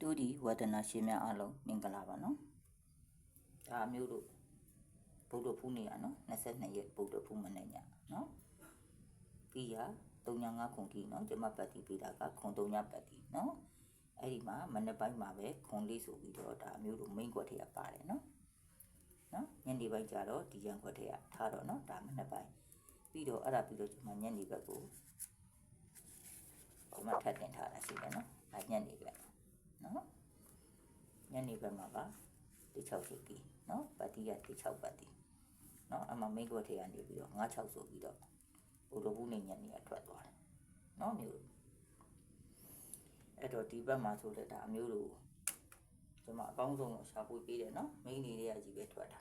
တူဒီဝဒနာရှင်များအားလုံးမင်္ဂလာပါနော်ဒါအမျိုးတို့ဗုဒ္ဓဖူးနေရနော်22ရက်ဗုဒ္ဓဖူးမနေ့ညနော်ပြီးရ35ခွန်ကြီးနော်ကျမပတ်တီပေးတာကခွန်3ညပတ်တီနော်အဲ့ဒီမှာမနေ့ပိုင်းမှာပဲခွန်လေးဆိုပြီးတော့ဒါအမျိုးတို့မိန်ကွက်ထရပါတယ်နော်နော်ညနေပိုင်းကျတော့ဒီရန်ကွက်ထရထားတော့နော်ဒါမနေ့ပိုင်းပြီးတော့အဲ့ဒါပြီးတော့ကျမညနေဘက်ကိုကျမထပ်တင်ထားတာရှိတယ်နော်ဒါညနေဘက် နော်ညနေဘက်မှာပါဒီ6ဆိုပြီးနော်ပတ်တီးကဒီ6ပတ်တီးနော်အမမိတ်ကွက်ထဲကနေပြီးတော့96ဆိုပြီးတော့ဘုလိုဘူးနေညနေကထွက်သွားတယ်နော်မျိုးအဲ့တော့ဒီဘက်မှာဆိုတဲ့ဒါအမျိုးတို့ကျွန်မအကောင်းဆုံးတော့ရှာဖွေပေးတယ်နော်မိန်းနေတွေကကြီးပဲထွက်တာ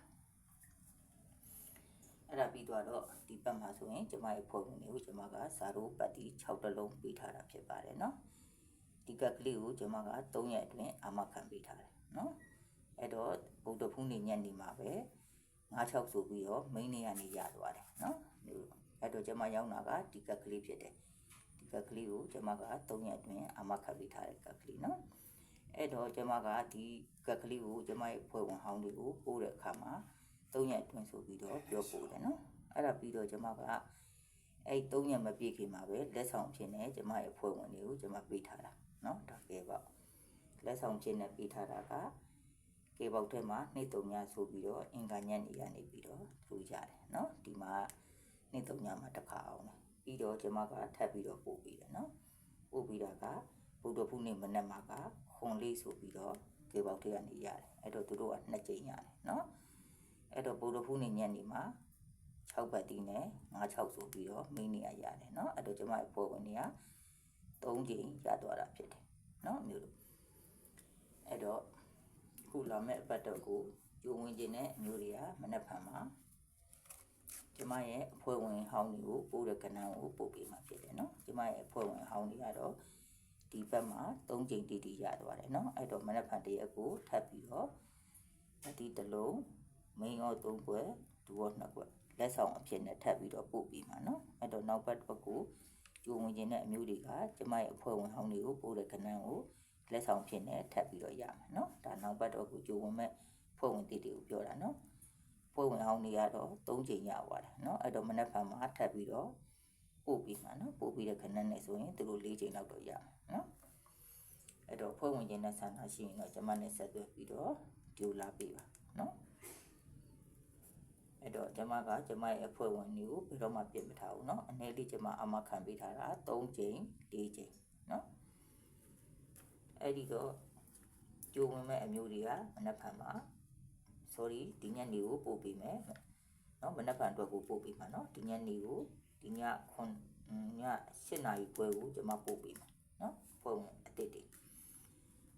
အဲ့ဒါပြီးသွားတော့ဒီဘက်မှာဆိုရင်ကျွန်မရဲ့ဖွဲ့ဝင်တွေကိုကျွန်မကဇာရိုးပတ်တီး6တလုံးပေးထားတာဖြစ်ပါတယ်နော် ဒီကက်ကလေးကိုကျွန်မက3ရက်အတွင်းအာမခံပေးထားတယ်နော်အဲ့တော့ဗုဒ္ဓဖူးနေညနေမှာပဲ96ဆိုပြီးတော့မိန်းနေကနေရသွားတယ်နော်အဲ့တော့ကျွန်မရောက်တာကဒီကက်ကလေးဖြစ်တယ်ဒီကက်ကလေးကိုကျွန်မက3ရက်အတွင်းအာမခံပေးထားတဲ့ကက်ကလေးနော်အဲ့တော့ကျွန်မကဒီကက်ကလေးကိုကျွန်မရဲ့ဖွဲ့ဝင်ဟောင်းတွေကိုပို့တဲ့အခါမှာ3ရက်အတွင်းဆိုပြီးတော့ပြောပို့တယ်နော်အဲ့ဒါပြီးတော့ကျွန်မကအဲ့3ရက်မပြည့်ခင်မှာပဲလက်ဆောင်ဖြစ်နေကျွန်မရဲ့ဖွဲ့ဝင်တွေကိုကျွန်မပေးထားတာ เนาะဒါကေပေါက်လက်ဆောင်ချင်းနဲ့ပေးထားတာကကေပေါက်ထဲမှာနှိပ်တုံညာဆိုပြီးတော့အင်္ဂါညက်နေရနေပြီးတော့ထူကြတယ်เนาะဒီမှာနှိပ်တုံညာမှာတစ်ခါအောင်တယ်ပြီးတော့ကျွန်မကထပ်ပြီးတော့ပို့ပြီးတယ်เนาะပို့ပြီးတာကဗုဒ္ဓဖုနေ့မနက်မှာကခွန်လေးဆိုပြီးတော့ကေပေါက်ထဲကနေရတယ်အဲ့တော့သူတို့ကနှစ်ကြိမ်ရတယ်เนาะအဲ့တော့ဗုဒ္ဓဖုနေ့ညနေမှာ6ပတ်တီးနဲ့96ဆိုပြီးတော့မိနေရရတယ်เนาะအဲ့တော့ကျွန်မရဲ့ပေါ်ဝင်တွေက ၃ကြိမ်ရသွားတာဖြစ်တယ်နော်မျိုးတို့အဲ့တော့ခုလာမဲ့အပတ်တော့ကိုဂျိုးဝင်ခြင်းနဲ့မျိုးတွေကမနှက်ဖန်မှာကျမရဲ့အဖွဲ့ဝင်ဟောင်းတွေကိုပို့တဲ့ကဏ္ဍကိုပို့ပေးမှာဖြစ်တယ်နော်ကျမရဲ့အဖွဲ့ဝင်ဟောင်းတွေကတော့ဒီဘက်မှာ၃ကြိမ်တီတီရသွားတယ်နော်အဲ့တော့မနှက်ဖန်တရက်ကိုထပ်ပြီးတော့ဒီတလုံးမင်းရော၃ခွက်ဒူရော၂ခွက်လက်ဆောင်အဖြစ်နဲ့ထပ်ပြီးတော့ပို့ပြီးမှာနော်အဲ့တော့နောက်ဘက်ဘက်ကို ကျိုးဝင်ခြင်းတဲ့အမျိုးတွေကကျမရဲ့အဖွဲ့ဝင်ဟောင်းတွေကိုပို့တဲ့ကဏ္ဍကိုလက်ဆောင်ဖြစ်နေထပ်ပြီးတော့ရမယ်နော်ဒါနောက်ဘက်တော့ကိုကျိုးဝင်မဲ့ဖွဲ့ဝင်တည်တွေကိုပြောတာနော်ဖွဲ့ဝင်ဟောင်းတွေကတော့၃ချိန်ရသွားတာနော်အဲ့တော့မနက်ဖြန်မှာထပ်ပြီးတော့ပို့ပြီးမှာနော်ပို့ပြီးတဲ့ခဏနဲ့ဆိုရင်သူတို့၄ချိန်လောက်တော့ရမှာနော်အဲ့တော့ဖွဲ့ဝင်ခြင်းနဲ့ဆန္ဒရှိရင်တော့ကျမနဲ့ဆက်သွယ်ပြီးတော့ဒီလာပေးပါနော် အဲ့တော့ကျမကကျမရဲ့အဖွဲ့ဝင်တွေကိုဘယ်တော့မှပြင်မထားဘူးเนาะအနေလေးကျမအမခံပေးထားတာ3ချိန်4ချိန်เนาะအဲ့ဒီတော့ကြိုးဝင်မဲ့အမျိုးတွေကမနှက်ဖန်မှာ sorry ဒီညနေကိုပို့ပေးမယ်เนาะမနှက်ဖန်အတွက်ကိုပို့ပေးမှာเนาะဒီညနေကိုဒီညခွန်ည7နာရီခွဲကိုကျမပို့ပေးမှာเนาะဖွဲ့ဝင်အတိတ်တွေ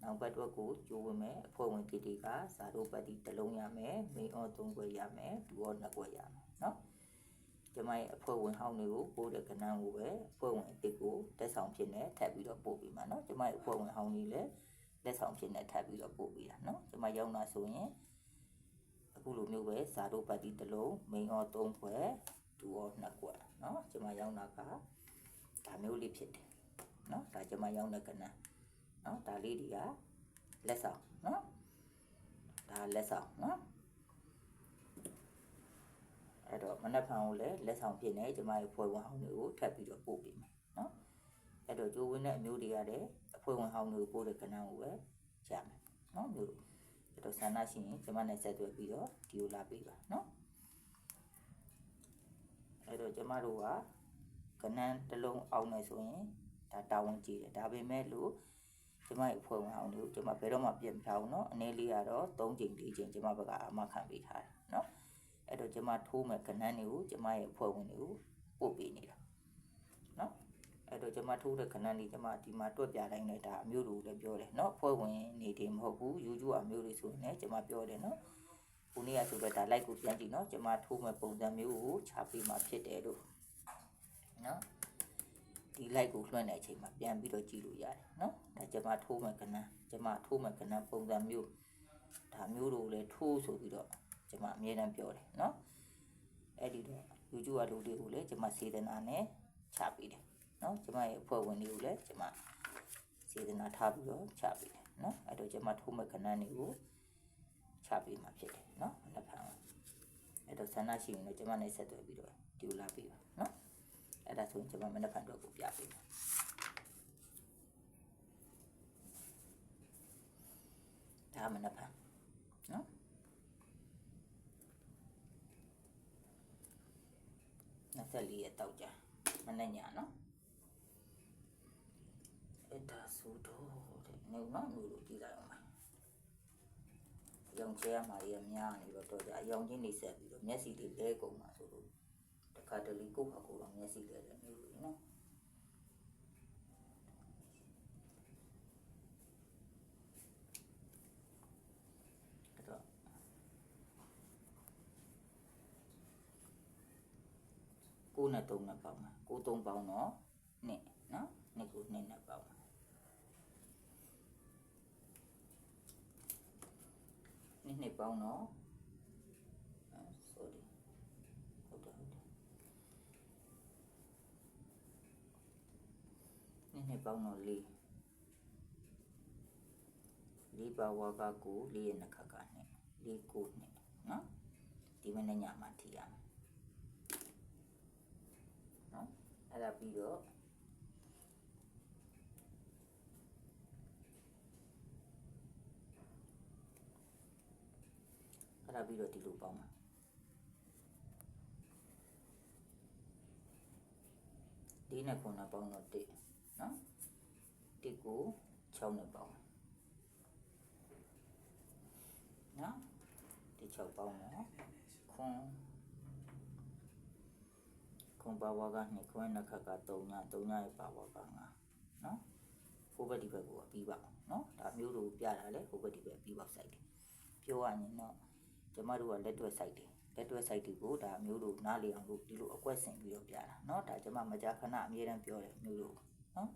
နောက်ဘက်ဘက်ကိုကျိုးဝင်မယ်အဖွဲ့ဝင်ကိတိကဇာတို့ပတ်တိတစ်လုံးရမယ်မိန်အောသုံးခွက်ရမယ်ဒူအောနှစ်ခွက်ရမယ်နော်ကျမရဲ့အဖွဲ့ဝင်ဟောင်းတွေကိုပို့တဲ့ကဏ္ဍကိုပဲအဖွဲ့ဝင်အစ်စ်ကိုတက်ဆောင်ဖြစ်နေထပ်ပြီးတော့ပို့ပေးမှာနော်ကျမရဲ့အဖွဲ့ဝင်ဟောင်းကြီးလည်းတက်ဆောင်ဖြစ်နေထပ်ပြီးတော့ပို့ပေးတာနော်ကျမရောက်လာဆိုရင်အခုလိုမျိုးပဲဇာတို့ပတ်တိတစ်လုံးမိန်အောသုံးခွက်ဒူအောနှစ်ခွက်နော်ကျမရောက်လာကဒါမျိုးလေးဖြစ်တယ်နော်ဒါကျမရောက်တဲ့ကဏ္ဍ နော်ဒါလေးတွေကလက်ဆောင်နော်ဒါလက်ဆောင်နော်အဲ့တော့မနက်ဖြန်ကိုလည်းလက်ဆောင်ဖြစ်နေကျမရဲ့ဖွဲ့ဝင်ဟောင်းတွေကိုထပ်ပြီးတော့ပို့ပေးမယ်နော်အဲ့တော့ကျိုးဝင်းတဲ့အမျိုးတွေကလည်းအဖွဲ့ဝင်ဟောင်းတွေကိုပို့တဲ့ကဏ္ဍကိုပဲရမယ်နော်မျိုးတို့အဲ့တော့ဆန္ဒရှိရင်ကျမနဲ့ဆက်သွယ်ပြီးတော့ဒီကိုလာပေးပါနော်အဲ့တော့ကျမတို့ကကဏ္ဍတစ်လုံးအောင်နေဆိုရင်ဒါတာဝန်ကြီးတယ်ဒါပေမဲ့လို့ ကျမရဲ့အဖွဲ့ဝင်အောင်တွေကိုကျမဘယ်တော့မှပြင်ပြောင်းနော်အနည်းလေးကတော့၃ချိန်၄ချိန်ကျမဘက်ကအမခံပေးထားတယ်နော်အဲ့တော့ကျမထိုးမဲ့ကဏ္ဍတွေကိုကျမရဲ့အဖွဲ့ဝင်တွေကိုပို့ပေးနေတာနော်အဲ့တော့ကျမထိုးတဲ့ကဏ္ဍတွေကျမဒီမှာတွက်ပြတိုင်းလည်းဒါအမျိုးတို့လည်းပြောတယ်နော်အဖွဲ့ဝင်နေတယ်မဟုတ်ဘူးယူကျူအမျိုးတွေဆိုရင်လည်းကျမပြောတယ်နော်ခုနေ့ကဆိုတော့ဒါ like ကိုပြန်ကြည့်နော်ကျမထိုးမဲ့ပုံစံမျိုးကိုခြားပေးမှာဖြစ်တယ်လို့နော် ဒီ light ကိုလွှင့်တဲ့အချိန်မှာပြန်ပြီးတော့ကြည့်လို့ရတယ်နော်ဒါကျွန်မထိုးမယ်ကဏ္ဍကျွန်မထိုးမယ်ကဏ္ဍပုံစံမျိုးဒါမျိုးတို့လည်းထိုးဆိုပြီးတော့ကျွန်မအမြဲတမ်းပြောတယ်နော်အဲ့ဒီတော့ YouTube ကလူတွေကိုလည်းကျွန်မစေတနာနဲ့ချပေးတယ်နော်ကျွန်မရဲ့အဖွဲ့ဝင်တွေကိုလည်းကျွန်မစေတနာထားပြီးတော့ချပေးတယ်နော်အဲ့တော့ကျွန်မထိုးမဲ့ကဏ္ဍတွေကိုချပေးမှာဖြစ်တယ်နော်နှစ်ဖက်အဲ့တော့ဆန္ဒရှိရင်လည်းကျွန်မနဲ့ဆက်သွယ်ပြီးတော့ဒီလိုလာပေးပါနော် အဲ့ဒါဆိုရင်ကျမမနက်ဖြန်တော့ကိုပြပေးမယ်ဒါမနက်ဖြန်နော်24ရက်တောက်ကြမနေ့ညနော်အဲ့ဒါဆိုတော့တဲ့နေနော်လူလူကြည့်လိုက်အောင်ပါရောင်ချဲရမှာရများနေတော့တော့ကြအယောင်ချင်းနေဆက်ပြီးတော့မျက်စိတွေလဲကုန်မှာဆိုလို့ တခါတလေကိုယ့်ဟာကိုယ်တော့မျက်စိလဲတယ်မျိုးလို့နော်အဲ့တော့ကိုယ်နဲ့တုံးနဲ့ပေါင်းမှာကိုယ်တုံးပေါင်းတော့နှစ်နော်နှစ်ကိုနှစ်နဲ့ပေါင်းမှာနှစ်နှစ်ပေါင်းတော့ 2ပေါင်းတော့4 4ပါဝါကကို4ရဲ့နှစ်ခါကနဲ့4ကိုနဲ့နော်ဒီမနေ့ညမှာထည့်ရမယ်နော်အဲ့ဒါပြီးတော့အဲ့ဒါပြီးတော့ဒီလိုပေါင်းပါဒီနဲ့ခုနပေါင်းတော့1 နော်တစ်ကို6နဲ့ပေါင်းမယ်နော်ဒီ6ပေါင်းတော့ခွန်ခွန်ပါဝါက2ခွန်နှစ်ခါက3ည3ညရဲ့ပါဝါက5နော်ဟိုဘက်ဒီဘက်ကိုပြီးပါအောင်နော်ဒါမျိုးတို့ပြတာလေဟိုဘက်ဒီဘက်ပြီးပေါက်ဆိုင်တယ်ပြောရရင်တော့ ကျမတို့ကလက်တွဲ site တွေလက်တွဲ site တွေကိုဒါမျိုးတို့နားလည်အောင်လို့ဒီလိုအကွက်ဆင်ပြီးတော့ပြတာเนาะဒါကျမမကြာခဏအမြဲတမ်းပြောတယ်မျိုးတို့ เนาะ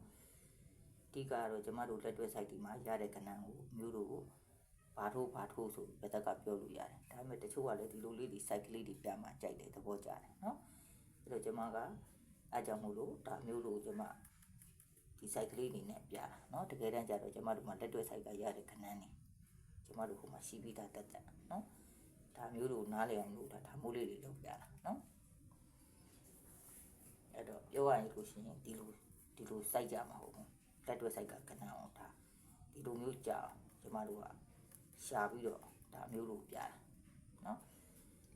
အဓိကကတော့ကျမတို့လက်တွဲ site ဒီမှာရတဲ့ခဏကိုမျိုးတို့ကိုဘာထိုးဘာထိုးဆိုဘယ်တက်ကပြောလို့ရတယ်ဒါပေမဲ့တချို့ကလည်းဒီလိုလေးဒီ site ကလေးတွေပြမှကြိုက်တယ်သဘောကျတယ်เนาะအဲ့တော့ကျမကအားကြောင့်မို့လို့ဒါမျိုးတို့ကျမဒီ site ကလေးတွေနဲ့ပြတာเนาะတကယ်တမ်းကျတော့ကျမတို့မှာလက်တွဲ site ကရတဲ့ခဏနေကျမတို့ဟိုမှာရှိပြီးသားတက်တက်เนาะ ဒါမျိုးတို့နားလည်အောင်လို့ဒါဒါမိုးလေးတွေလုပ်ပြတာနော်အဲ့တော့ပြောရရင်လို့ရှိရင်ဒီလို ဒီလိုစိုက်ကြမှာဟုတ်ဘူးတက်တွဲစိုက်ကကနန်းအောင်ဒါဒီလိုမျိုးကြာအောင်ကျမတို့ကရှာပြီးတော့ဒါမျိုးတို့ပြတာနော်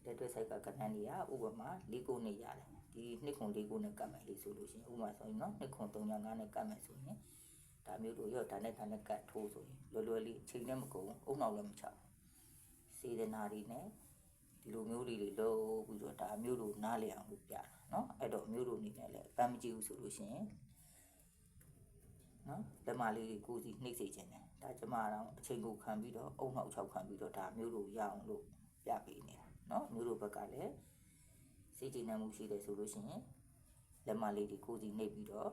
တက်တွဲစိုက်ကကနန်းကြီးကဥပမာ၄ခုနဲ့ရတယ်ဒီနှစ်ခု၄ခုနဲ့ကတ်မယ်လေးဆိုလို့ရှိရင်ဥပမာဆိုရင်နော်နှစ်ခု3ည5နဲ့ကတ်မယ်ဆိုရင်ဒါမျိုးတို့ရောဒါနဲ့ဒါနဲ့ကတ်ထိုးဆိုရင်လွယ်လွယ်လေးချိန်နဲ့မကုန်ဘူးအုံနောက်လည်းမချဘူး စေတနာတွေနဲ့ဒီလိုမျိုးတွေတွေလုပ်ပြီးတော့ဒါမျိုးတို့နားလည်အောင်လုပ်ပြတာเนาะအဲ့တော့မျိုးတို့အနေနဲ့လည်းအပန်းမကြည့်ဘူးဆိုလို့ရှိရင် เนาะလက်မလေးတွေကိုစီနှိမ့်စေခြင်းတယ်ဒါကျမတော့အချိန်ကိုခံပြီးတော့အုံနောက်၆ခံပြီးတော့ဒါမျိုးတို့ရအောင်လို့ပြပေးနေတာเนาะမျိုးတို့ဘက်ကလည်းစေတနာမှုရှိတယ်ဆိုလို့ရှိရင်လက်မလေးတွေကိုစီနှိပ်ပြီးတော့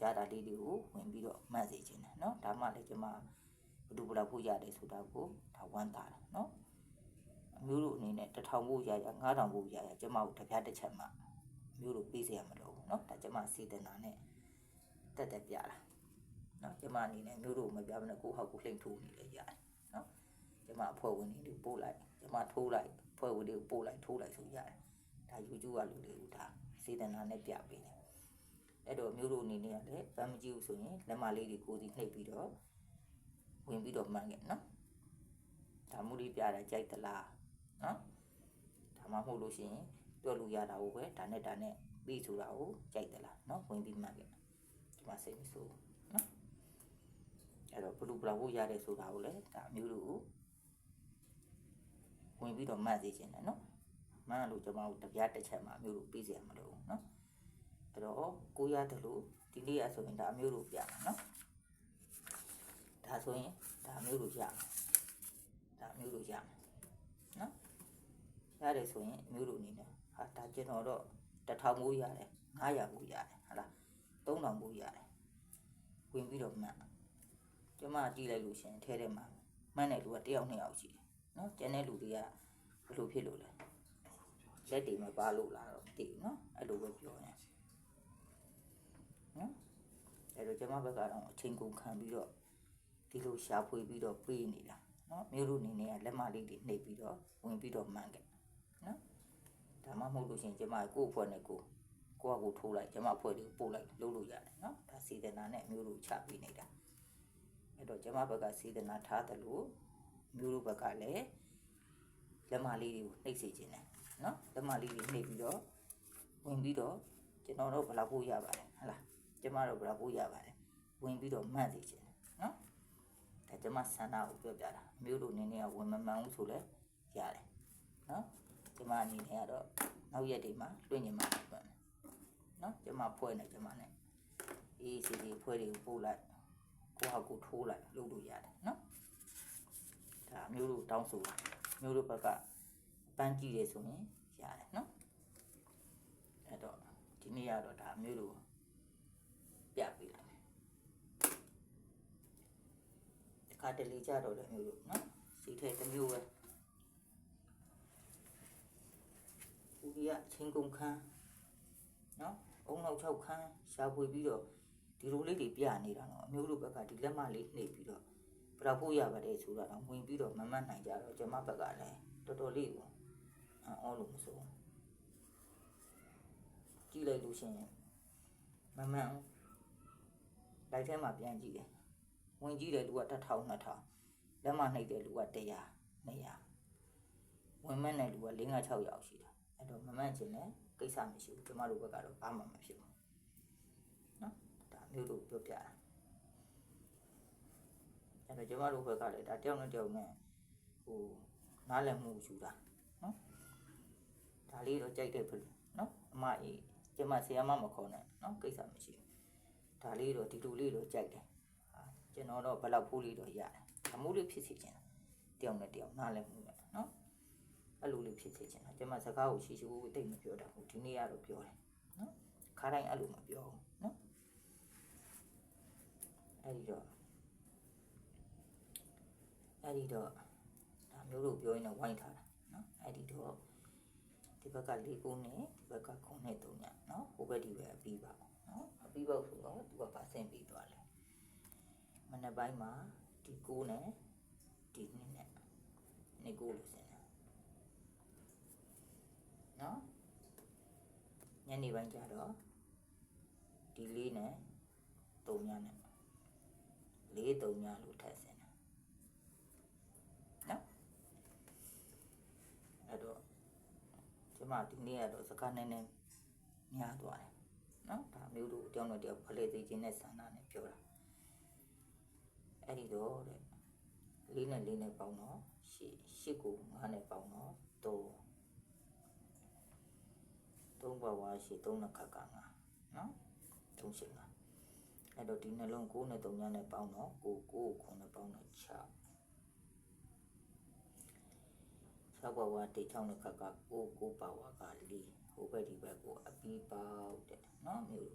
ရတာလေးတွေကိုဝင်ပြီးတော့မှတ်စေခြင်းတယ်เนาะဒါမှလည်းကျမ ဘယ်သူဘယ်လောက်ဖို့ရတယ်ဆိုတာကိုဒါဝမ်းသာတယ်နော်အမျိုးတို့အနေနဲ့တစ်ထောင်ဖို့ရရ9000ဖို့ရရကျမတို့တပြားတစ်ချက်မှအမျိုးတို့ပေးစရာမလိုဘူးနော်ဒါကျမစေတနာနဲ့တက်တက်ပြတာ နော်ကျမအနေနဲ့အမျိုးတို့မပြဘဲနဲ့ကိုယ့်ဟောက်ကိုလှိမ့်ထိုးနေလေရတယ်နော်ကျမအဖွဲ့ဝင်တွေပို့လိုက်ကျမထိုးလိုက်အဖွဲ့ဝင်တွေကိုပို့လိုက်ထိုးလိုက်ဆိုရတယ်ဒါ YouTube ကလူတွေကိုဒါစေတနာနဲ့ပြပေးတယ်အဲ့တော့မျိုးတို့အနေနဲ့ကလည်းဗမ်းမကြည့်ဘူးဆိုရင်လက်မလေးတွေကိုစီနှိပ်ပြီးတော့ဝင်ပြီးတော့မှန်းခဲ့နော်ဒါမှုလေးပြတာကြိုက်သလားနော်ဒါမှမဟုတ်လို့ရှိရင်ပြောလို့ရတာကိုပဲဒါနဲ့ဒါနဲ့ပြီးဆိုတာကိုကြိုက်သလားနော်ဝင်ပြီးမှန်းခဲ့ဒီမှာစိတ်မဆိုးနော် အဲ့တော့ဘလူးဘလာကိုရတယ်ဆိုတာကိုလည်းဒါမျိုးတို့ကိုဝင်ပြီးတော့မှတ်စေချင်တယ်နော်မှန်းလို့ကျွန်တော်တို့တပြားတစ်ချက်မှမျိုးတို့ပြီးစရာမလိုဘူးနော်အဲ့တော့ကိုရတယ်လို့ဒီနေ့ရဆိုရင်ဒါမျိုးတို့ပြမှာနော်ဒါဆိုရင်ဒါမျိုးလိုရမယ်ဒါမျိုးလိုရမယ်နော်ရတယ်ဆိုရင်အမျိုးလိုအနေနဲ့ဟာဒါကျွန်တော်တော့တစ်ထောင်မိုးရတယ်900မိုးရတယ်ဟာလား3000မိုးရတယ်ဝင်ပြီးတော့မှတ် ကျမကြည့်လိုက်လို့ရှရင်ထဲထဲမှာမှတ်တဲ့လူကတစ်ယောက်နှစ်ယောက်ရှိတယ်နော်ကျန်တဲ့လူတွေကဘယ်လိုဖြစ်လို့လဲလက်တွေမပါလို့လားတော့မသိဘူးနော်အဲ့လိုပဲပြောရင်နော်အဲ့တော့ကျမဘက်ကတော့အချိန်ကုန်ခံပြီးတော့ဒီဒီလိုရှာဖွေပြီးတော့ပေးနေတာနော်မျိုးတို့အနေနဲ့ကလက်မလေးတွေနှိပ်ပြီးတော့ဝင်ပြီးတော့မှန်ခဲ့နော်ဒါမှမဟုတ်လို့ရှရင်ကျမကိုယ့်အဖွဲ့နဲ့ကိုယ်ကိုယ့်အကူထိုးလိုက်ကျမအဖွဲ့လေးပို့လိုက်လုပ်လို့ရတယ်နော်ဒါစေတနာနဲ့မျိုးတို့ချပေးနေတာ အဲ့တော့ကျမဘက်ကစေတနာထားတယ်လို့မျိုးတို့ဘက်ကလည်းလက်မလေးတွေကိုနှိပ်စေခြင်းတယ်နော်လက်မလေးတွေနှိပ်ပြီးတော့ဝင်ပြီးတော့ကျွန်တော်တို့ဘယ်လောက်ပို့ရပါတယ်ဟုတ်လားကျမတို့ဘယ်လောက်ပို့ရပါတယ်ဝင်ပြီးတော့မှန်စေခြင်းတယ်နော်ဒါကျမဆန္ဒကိုပြောပြတာအမျိုးတို့နည်းနည်းကဝင်မမှန်ဘူးဆိုလဲရတယ်နော်ကျမအနေနဲ့ကတော့နောက်ရက်တွေမှာလွှင့်ညင်မှာပြန်မယ်နော်ကျမဖွဲနေကျမနဲ့အေးစီဒီဖွဲတွေကိုပို့လိုက် ကိုဟာကိုထိုးလိုက်လုပ်လို့ရတယ်နော်ဒါအမျိုးတို့တောင်းဆိုတာအမျိုးတို့ဘက်ကပန်းကြည့်တယ်ဆိုရင်ရတယ်နော်အဲ့တော့ဒီနေ့ကတော့ဒါအမျိုးတို့ပြပေးလိုက်မယ်တခါတလေကြတော့လည်းမျိုးလို့နော်စီထဲတစ်မျိုးပဲဦးကြီးကချင်းကုန်ခန်းနော်အုံနောက်6ခန်းရှာဖွေပြီးတော့ ဒီလိုလေးတွေပြနေတာတော့အမျိုးတို့ဘက်ကဒီလက်မလေးနှိပ်ပြီးတော့ပြဖို့ရပါတယ်ဆိုတာတော့ဝင်ပြီးတော့မမတ်နိုင်ကြတော့ကျွန်မဘက်ကလည်းတော်တော်လေးကိုအော်လို့မဆိုကြည့်လိုက်လို့ရှိရင်မမှန်လိုက်ထဲမှာပြန်ကြည့်တယ်ဝင်ကြည့်တဲ့လူက1000 2000လက်မနှိပ်တဲ့လူက100 200ဝင်မက်တဲ့လူက5 6ယောက်ရှိတယ်အဲ့တော့မမတ်ခြင်းနဲ့ကိစ္စမရှိဘူးကျမတို့ဘက်ကတော့ဘာမှမဖြစ်ဘူးနော်ဒါ မျိုးတို့ပြောပြတာအဲ့တော့ကျမတို့ဘက်ကလည်းဒါတယောက်နဲ့တယောက်နဲ့ဟိုနားလည်မှုယူတာနော်ဒါလေးတော့ကြိုက်တဲ့ဖြစ်နော်အမအေးကျမဆရာမမခေါ်နဲ့နော်ကိစ္စမရှိဘူးဒါလေးတော့ဒီလိုလေးတော့ကြိုက်တယ်ကျွန်တော်တော့ဘယ်လောက်ဖိုးလေးတော့ရတယ်အမှုလေးဖြစ်စေချင်တာတယောက်နဲ့တယောက်နားလည်မှုနဲ့နော်အဲ့လိုလေးဖြစ်စေချင်တာကျွန်မစကားကိုရှိရှိကိုတိတ်မပြောတာဘူးဒီနေ့ကတော့ပြောတယ်နော်ခါတိုင်းအဲ့လိုမပြောဘူးနော် အဲ့ဒီတော့အဲ့ဒီတော့ဒါမျိုးလို့ပြောရင်တော့ဝိုင်းထားတာနော်အဲ့ဒီတော့ဒီဘက်က၄ခုနဲ့ဒီဘက်က9နဲ့3ညနော်ဟိုဘက်ဒီဘက်အပြီးပါနော်အပြီးပါဆိုတော့သူကပါဆင့်ပြီးသွားတယ်မနက်ပိုင်းမှာဒီ9နဲ့ဒီ2နဲ့နေ9လို့ဆင်တယ်နော်ညနေပိုင်းကျတော့ဒီ4နဲ့3ညနဲ့ 4 3ညလို့ထပ်ဆင်တယ်နော်အဲ့တော့ကျမဒီနေ့ကတော့စကားနည်းနည်းများသွားတယ်နော်ဒါမျိုးတို့တယောက်နဲ့တယောက်ဖလှယ်သိခြင်းနဲ့ဆန္ဒနဲ့ပြောတာအဲ့ဒီတော့တဲ့လေးနဲ့လေးနဲ့ပေါင်းတော့ရှစ်ရှစ်ကိုငါးနဲ့ပေါင်းတော့သုံးသုံးပါဝါရှစ်သုံးနှစ်ခါကငါနော်သုံးရှစ်ငါ အဲ့တော့ဒီနှလုံးကိုနဲ့သုံးညနဲ့ပေါင်းတော့ကိုကိုခုနဲ့ပေါင်းတော့6 6ပါဝါတိတ်6နှစ်ခါကကိုကိုပါဝါက4ဟိုဘက်ဒီဘက်ကိုအပီးပေါက်တဲ့နော်မျိုး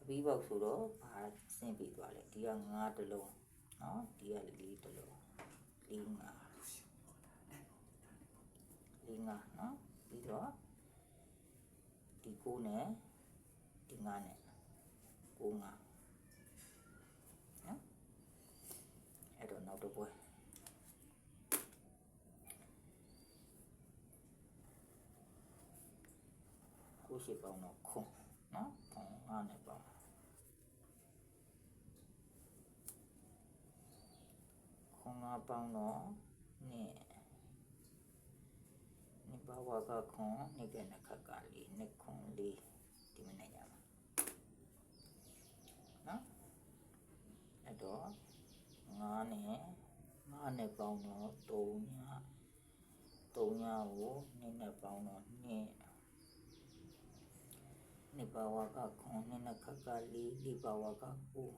အပြီးပေါက်ဆိုတော့ဘာဆင်းပြီးသွားလဲဒီက9တလုံးနော်ဒီက4တလုံး4 5 4 5နော်ပြီးတော့ဒီ9နဲ့ဒီ9နဲ့ 9 5နော်အဲ့တော့နောက်တစ်ပွဲကိုရှိပေါင်းတော့ခွန်နော်ခွန်9နဲ့ပေါင်းခွန်ငါပေါင်းတော့နှစ်နှစ်ဘဝကခွန်နှစ်ကနခကလေးနှစ်ခွန်လေးဒီမနေ့ညမှာနော်အဲ့ တော့ငါးနဲ့ငါးနဲ့ပေါင်းတော့3ည3ညကိုနှစ်နဲ့ပေါင်းတော့နှစ်နှစ်ဘဝကခွန်နှစ်နခကလေးဒီဘဝကကို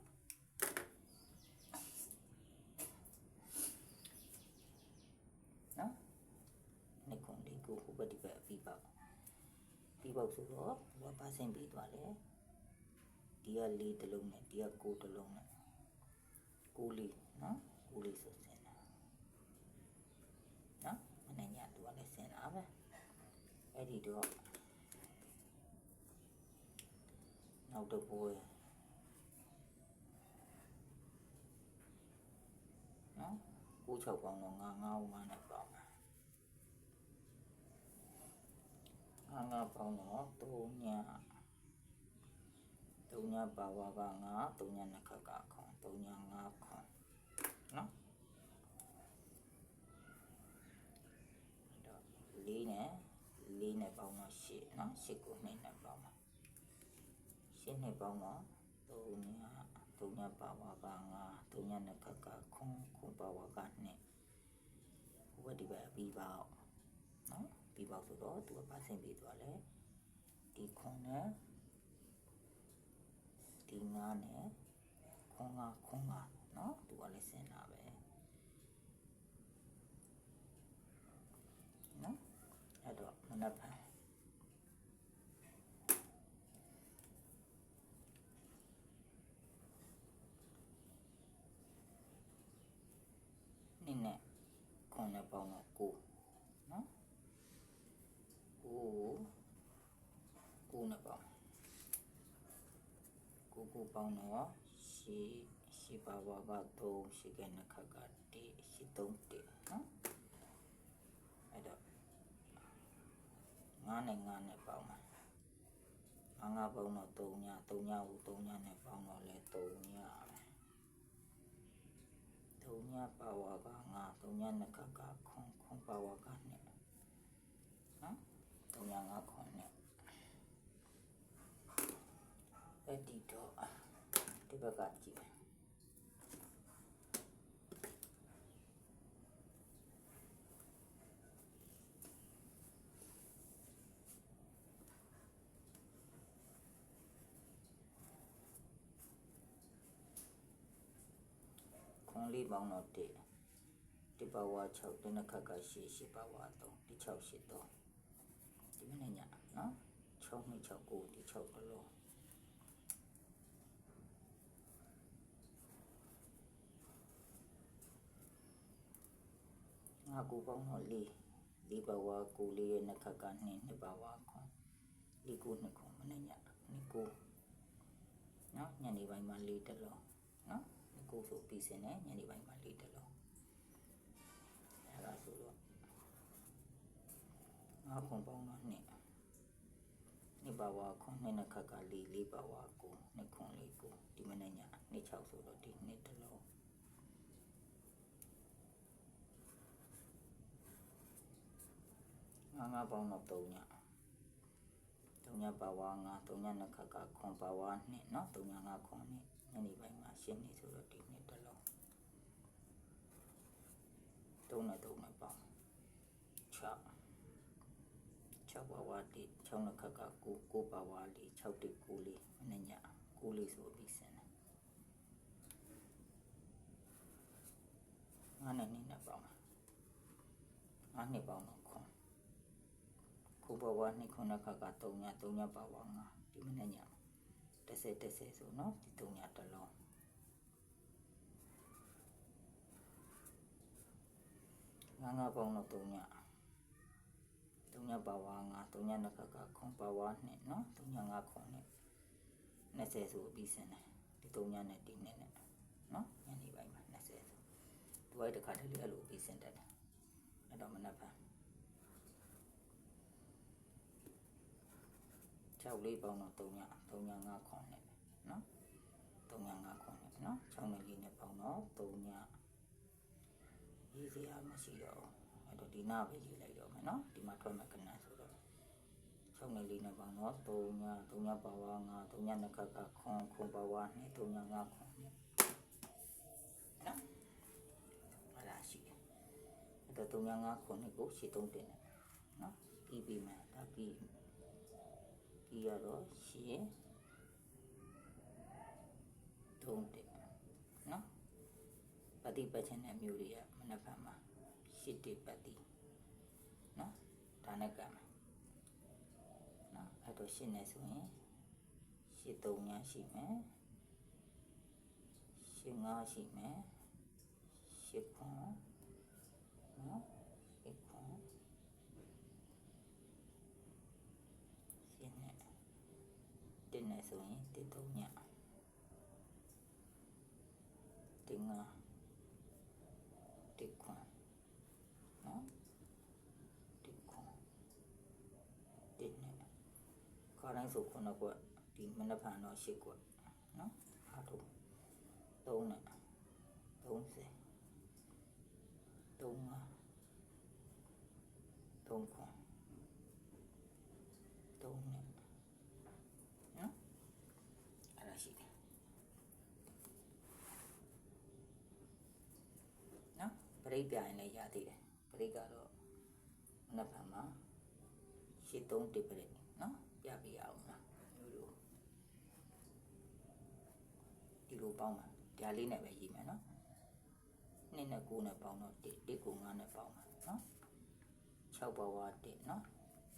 နော်နှစ်ခွန်လေးကိုဟိုဘက်ဒီဘက်ပြီးပေါက်ပြီးပေါက်ဆိုတော့ဘာပါစင်ပြီးသွားလဲဒီကလေးတစ်လုံးနဲ့ဒီကကိုတစ်လုံးနဲ့ ကိုလေးနော်ကိုလေးဆိုစင်တာနော်မနေ့ညသူကလည်းစင်တာပဲအဲ့ဒီတော့နောက်တစ်ပွဲ9 6ပေါင်းတော့9 9ဦးမှနဲ့ပေါင်းမယ်9 9ပေါင်းတော့3ည3ညပါဝါက9 3ညနှစ်ခတ်ကခွန် 3ည5ခွန်နော်တော့4နဲ့4နဲ့ပေါင်းတော့8နော်8ကို2နဲ့ပေါင်းမှာ8နဲ့ပေါင်းတော့3ည3ညပါဝါက9 3ညနှစ်ခတ်ကခွန်ခွန်ပါဝါက2ဟိုဘက်ဒီဘက်ပြီးပါအောင်နော်ပြီးပါဆိုတော့သူကပါဆင့်ပြီးသွားလဲဒီခွန်နဲ့ဒီ9နဲ့ ခွန်9ခွန်9နော်သူကလည်းဆင်းတာပဲနော်အဲ့တော့မနက်ဖြန်နေ့နဲ့ခွန်နဲ့ပေါင်းတော့9နော်99နဲ့ပေါင်း9 9ပေါင်းတော့ ရှိရှိပါဝါက3ရှိကနှစ်ခါက1ရှိ3 1နော်အဲ့တော့9နဲ့9နဲ့ပေါင်းမှာငါးငါးပေါင်းတော့3ည3ညဦး3ညနဲ့ပေါင်းတော့လဲ3ညပဲ3ညပါဝါက9 3ညနှစ်ခါကခွန်ခွန်ပါဝါက2နော်3ည5ခွန်နဲ့အဲ့ဒီတော့ ဒီဘက်ကကြည့်မယ်ခွန်လေးပေါင်းတော့1ဒီပါဝါ6ဒီနှစ်ခါက8 8ပါဝါ3ဒီ6 8 3ဒီမနေ့ညနော်6 2 6 9ဒီ6အလုံး ငါကူပေါင်းတော့4 4ပါဝါ9လေးရဲ့နှစ်ခါက2 2ပါဝါခွန်4 9 2ခွန်မနေ့ည2 9နော်ညနေပိုင်းမှာ4တလုံးနော်2 9ဆိုပြီးစင်တယ်ညနေပိုင်းမှာ4တလုံးအဲ့ဒါဆိုတော့ငါခွန်ပေါင်းတော့2နေပါဝါခွန်နှစ်နှစ်ခါက4 4ပါဝါ9နှစ်ခွန်လေး9ဒီမနေ့ည2 6ဆိုတော့ဒီနှစ် တလုံးငါငါပေါင်းတော့3ည3ညပါဝါ9 3ညနှစ်ခါကခွန်ပါဝါ2เนาะ3ည5ခွန်2ညနေပိုင်းမှာရှင်းနေဆိုတော့ဒီနှစ်တလုံး3နဲ့3နဲ့ပေါင်း6 6ပါဝါတိ6နှစ်ခါက9 9ပါဝါလေး6တိ9လေးမနေ့ည9လေးဆိုပြီးစင်တယ်ငါနဲ့နေနဲ့ပေါင်းငါနှစ်ပေါင်းတော့ ့ ခွန်ခုပါဝါနှစ်ခုနှစ်ခါက3ည3ညပါဝါ9ဒီမနေ့ည30 30ဆိုနော်ဒီ3ညတစ်လုံးငါငါပေါင်းတော့3ည3ညပါဝါ9 3ညနှစ်ခါကခွန်ပါဝါ2နော်3ည5ခွန်နဲ့20ဆိုပြီးစင်တယ်ဒီ3ညနဲ့ဒီနဲ့နဲ့နော်ညနေပိုင်းမှာ20ဆိုဒီဝိုက်တစ်ခါတည်းလေးအဲ့လိုပြီးစင်တယ်အဲ့တော့မနက်ဖြန် 6လေးပေါင်းတော့3ည3ည5ခွန်နဲ့နော်3ည5ခွန်နဲ့နော်6နဲ့4နဲ့ပေါင်းတော့3ညရေးစရာမရှိတော့ဘူးအဲ့တော့ဒီနာပဲရေးလိုက်တော့မယ်နော်ဒီမှာထွက်မယ်ကနန်းဆိုတော့6နဲ့4နဲ့ပေါင်းတော့3ည3ညပါဝါ9 3ညနှစ်ခါကခွန်ခွန်ပါဝါ2 3ည5ခွန်နဲ့နော်အဲ့ဒါရှိတယ်အဲ့တော့3ည5ခွန်နဲ့ကိုရှေ့3တင်တယ်နော်ပြီးပြီမယ်ဒါပြီး ပြီးရတော့ရှေ့3တင်နော်ပฏิပတ်ခြင်းတဲ့မျိုးတွေကမနက်ဖြန်မှာရှစ်တိပတ်တိနော်ဒါနဲ့ကံမှာနော်အဲ့တော့ရှစ်နဲ့ဆိုရင်ရှစ်3ညရှိမယ်ရှစ်5ရှိမယ်ရှစ်ခွန်နော် xuống titunya ờ, nó, tikun no tikun tene có đang số con nó quá thì mình đã phản nó sẽ quá nó hạ thủ tông nè tông xe tông ờ, tông con ရိတ်ပြရင်လည်းရသေးတယ်ပရိတ်ကတော့မနက်ဖြန်မှာရှစ်3တစ်ပရိတ်နော်ပြပြရအောင်လားမျိုးလိုဒီလိုပေါင်းမှာဒါလေးနဲ့ပဲရေးမယ်နော်နှစ်နဲ့9နဲ့ပေါင်းတော့1 1ကို9နဲ့ပေါင်းမှာနော်6ပါဝါ1နော်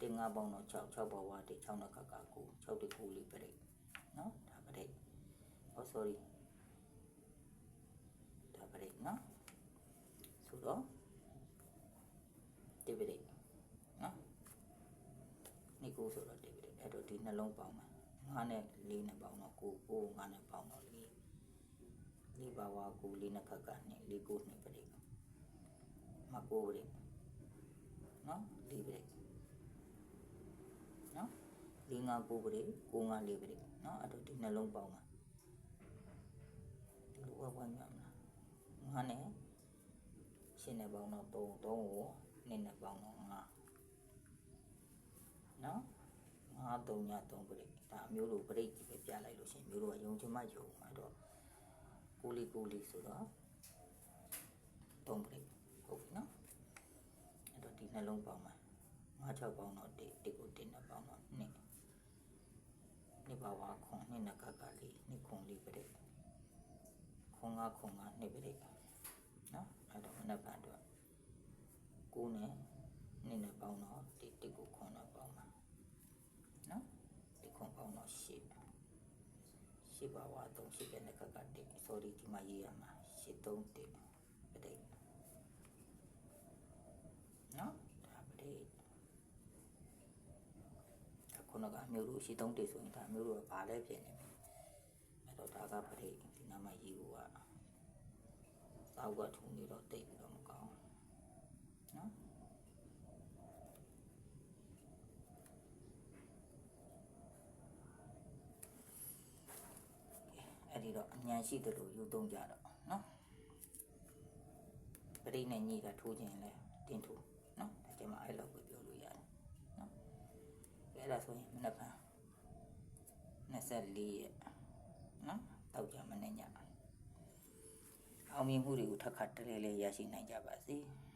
တင်5ပေါင်းတော့6 6ပါဝါ1 6နဲ့ခက်က9 6တစ်9လေးပရိတ်နော်ဒါပရိတ် oh sorry ဒါပရိတ်နော် ဆိုတော့ဒီပရိတ်နော်နိကိုဆိုတော့ဒီပရိတ်အဲ့တော့ဒီနှလုံးပေါင်းမှာ9နဲ့4နဲ့ပေါင်းတော့9 9 5နဲ့ပေါင်းတော့4လေးပါဝါ9 4နဲ့ခက်က2 4 9 2ပရိတ်မ9ပရိတ်နော်4ပရိတ်နော်4 5 9ပရိတ်9 5 4ပရိတ်နော်အဲ့တော့ဒီနှလုံးပေါင်းမှာဒီလိုဝဝညမှာငါနဲ့ ရှင်းနဲ့ပေါင်းတော့3 3ကို2နဲ့ပေါင်းတော့5နော်5 3ည3ပရိတ်ဒါအမျိုးလိုပရိတ်ကြီးပဲပြလိုက်လို့ရှရင်မျိုးလိုကယုံချင်မှယုံမှာတော့ကိုလီကိုလီဆိုတော့3ပရိတ်ဟုတ်ပြီနော်အဲ့တော့ဒီနှလုံးပေါင်းမှာ5 6ပေါင်းတော့1 1ကို1နဲ့ပေါင်းတော့2နှစ်ပါဝါခွန်နှစ်နကကလေးနှစ်ခွန်လေးပြတဲ့ခွန်ငါခွန်ငါနှစ်ပြတဲ့ နော်အဲ့တော့မနက်ဖြန်တော့ကိုးနဲ့နှစ်နဲ့ပေါင်းတော့ဒီတစ်ကိုခွန်နဲ့ပေါင်းပါနော်ဒီခွန်ပေါင်းတော့ရှစ်ရှစ်ပါဝါသုံးရှစ်ပြတဲ့ကကတစ် sorry ဒီမှာရေးရမှာရှစ်သုံးတစ်ပြတဲ့နော်ဒါပြတဲ့ခုနကအမျိုးတို့ရှိသုံးတေဆိုရင်ဒါအမျိုးတို့ကဘာလဲဖြစ်နေပြီအဲ့တော့ဒါကပရိဒီနာမကြီးက စောက်ကထုံနေတော့တိတ်ပြီးတော့မကောင်းနော်အဲ့ဒီတော့အញ្ញံရှိတယ်လို့ယူသုံးကြတော့နော်ပရိနဲ့ညီတာထိုးခြင်းလဲတင်းထိုးနော်ဒါကျမအဲ့လောက်ကိုပြောလို့ရတယ်နော်အဲ့ဒါဆိုရင်မနက်ဖြန်24ရက်နော်တောက်ကြမနေ့ည အောင်မြင်မှုတွေကိုထပ်ခါတလဲလဲရရှိနိုင်ကြပါစေ။